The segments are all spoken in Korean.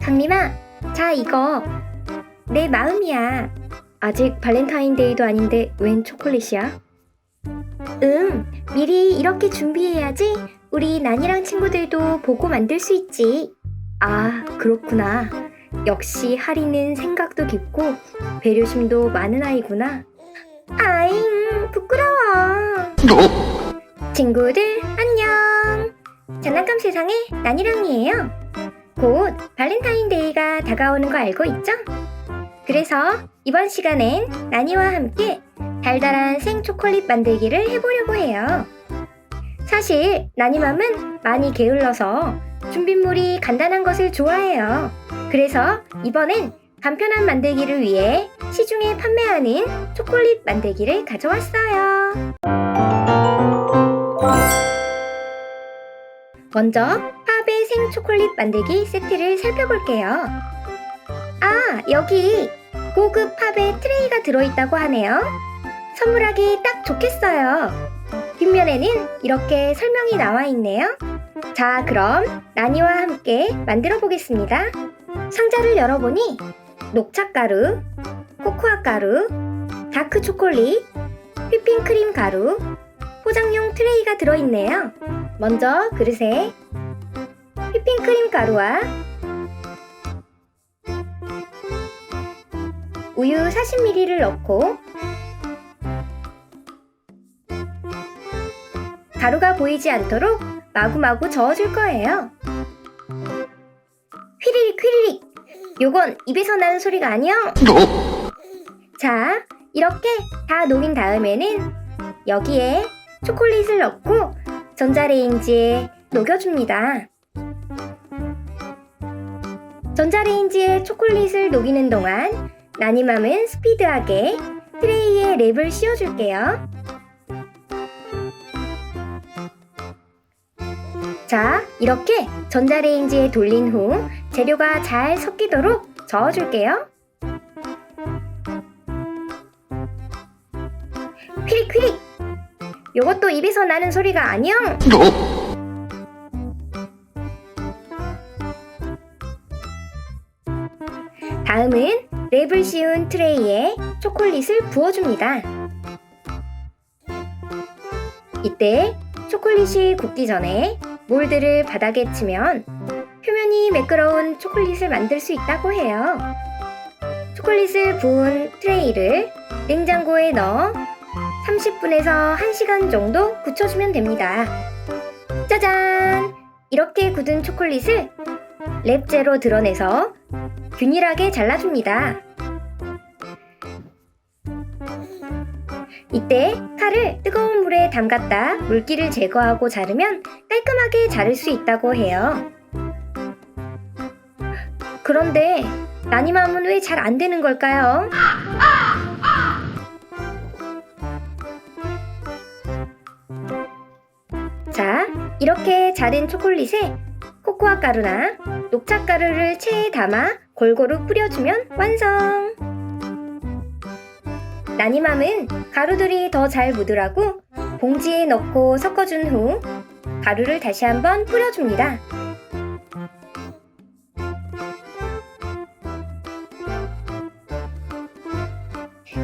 강림아, 자 이거 내 마음이야. 아직 발렌타인데이도 아닌데 웬 초콜릿이야? 응, 미리 이렇게 준비해야지 우리 난이랑 친구들도 보고 만들 수 있지. 아, 그렇구나. 역시 하리는 생각도 깊고 배려심도 많은 아이구나. 아잉, 부끄러워. 친구들, 안녕. 장난감 세상의 난이랑이에요. 곧 발렌타인데이가 다가오는 거 알고 있죠? 그래서 이번 시간엔 나니와 함께 달달한 생초콜릿 만들기를 해보려고 해요. 사실 나니맘은 많이 게을러서 준비물이 간단한 것을 좋아해요. 그래서 이번엔 간편한 만들기를 위해 시중에 판매하는 초콜릿 만들기를 가져왔어요. 먼저 생 초콜릿 만들기 세트를 살펴볼게요. 아, 여기 고급 팝의 트레이가 들어있다고 하네요. 선물하기 딱 좋겠어요. 뒷면에는 이렇게 설명이 나와 있네요. 자, 그럼 나니와 함께 만들어 보겠습니다. 상자를 열어보니 녹차가루, 코코아 가루, 다크 초콜릿, 휘핑크림 가루, 포장용 트레이가 들어있네요. 먼저 그릇에 휘핑크림 가루와 우유 40ml를 넣고 가루가 보이지 않도록 마구마구 저어줄 거예요. 휘리릭 휘리릭 요건 입에서 나는 소리가 아니요. 자 이렇게 다 녹인 다음에는 여기에 초콜릿을 넣고 전자레인지에 녹여줍니다. 전자레인지에 초콜릿을 녹이는 동안 나니맘은 스피드하게 트레이에 랩을 씌워줄게요. 자, 이렇게 전자레인지에 돌린 후 재료가 잘 섞이도록 저어줄게요. 휘릭휘릭! 요것도 입에서 나는 소리가 아니요. 다음은 랩을 씌운 트레이에 초콜릿을 부어줍니다. 이때 초콜릿이 굳기 전에 몰드를 바닥에 치면 표면이 매끄러운 초콜릿을 만들 수 있다고 해요. 초콜릿을 부은 트레이를 냉장고에 넣어 30분에서 1시간 정도 굳혀주면 됩니다. 짜잔! 이렇게 굳은 초콜릿을 랩제로 드러내서 균일하게 잘라줍니다. 이때 칼을 뜨거운 물에 담갔다 물기를 제거하고 자르면 깔끔하게 자를 수 있다고 해요. 그런데 나니맘은 왜 잘 안 되는 걸까요? 자, 이렇게 자른 초콜릿에 코코아 가루나 녹차 가루를 체에 담아 골고루 뿌려주면 완성! 나니맘은 가루들이 더 잘 묻으라고 봉지에 넣고 섞어준 후 가루를 다시 한번 뿌려줍니다.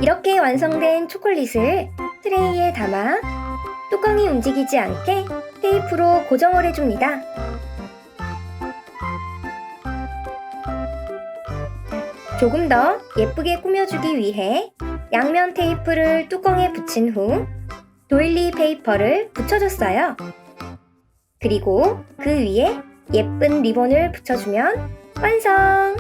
이렇게 완성된 초콜릿을 트레이에 담아 뚜껑이 움직이지 않게 테이프로 고정을 해줍니다. 조금 더 예쁘게 꾸며주기 위해 양면 테이프를 뚜껑에 붙인 후 도일리 페이퍼를 붙여줬어요. 그리고 그 위에 예쁜 리본을 붙여주면 완성!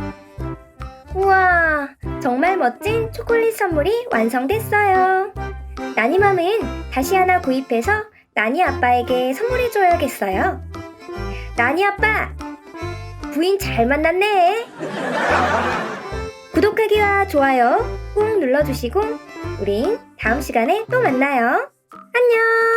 우와, 정말 멋진 초콜릿 선물이 완성됐어요. 나니맘은 다시 하나 구입해서 나니 아빠에게 선물해줘야겠어요. 나니 아빠, 부인 잘 만났네. 좋아요 꾹 눌러주시고 우린 다음 시간에 또 만나요. 안녕!